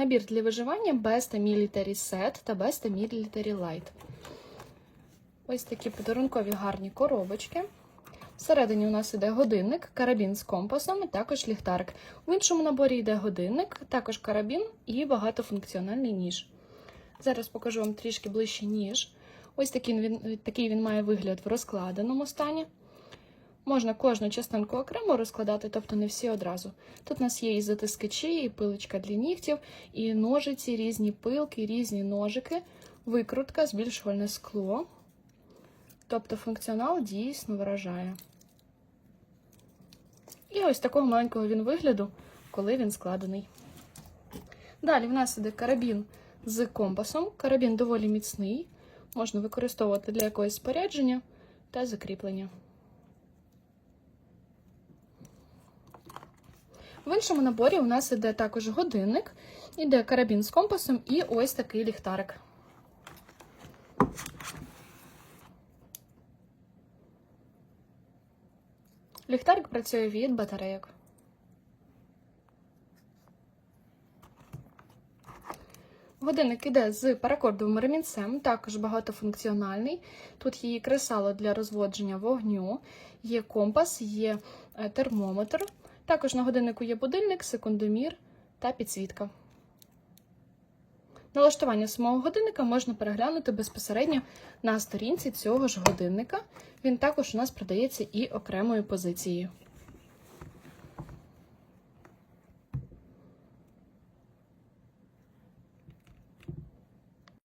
Набір для виживання Besta Military Set та Besta Military Light. Ось такі подарункові гарні коробочки. Всередині у нас іде годинник, карабін з компасом, і також ліхтарик. У іншому наборі йде годинник, також карабін і багатофункціональний ніж. Зараз покажу вам трішки ближче ніж. Ось такий він, такий він має вигляд в розкладеному стані. Можна кожну частинку окремо розкладати, тобто не всі одразу. Тут у нас є і затискачі, і пилочка для нігтів, і ножиці, різні пилки, різні ножики, викрутка, збільшувальне скло. Тобто функціонал дійсно вражає. І ось такого маленького він вигляду, коли він складений. Далі в нас іде карабін з компасом. Карабін доволі міцний, можна використовувати для якогось спорядження та закріплення. В іншому наборі у нас іде також годинник, іде карабін з компасом і ось такий ліхтарик. Ліхтарик працює від батарейок. Годинник іде з паракордовим ремінцем, також багатофункціональний. Тут є кресало для розводження вогню, є компас, є е, термометр. Також на годиннику є будильник, секундомір та підсвітка. Налаштування самого годинника можна переглянути безпосередньо на сторінці цього ж годинника. Він також у нас продається і окремою позицією.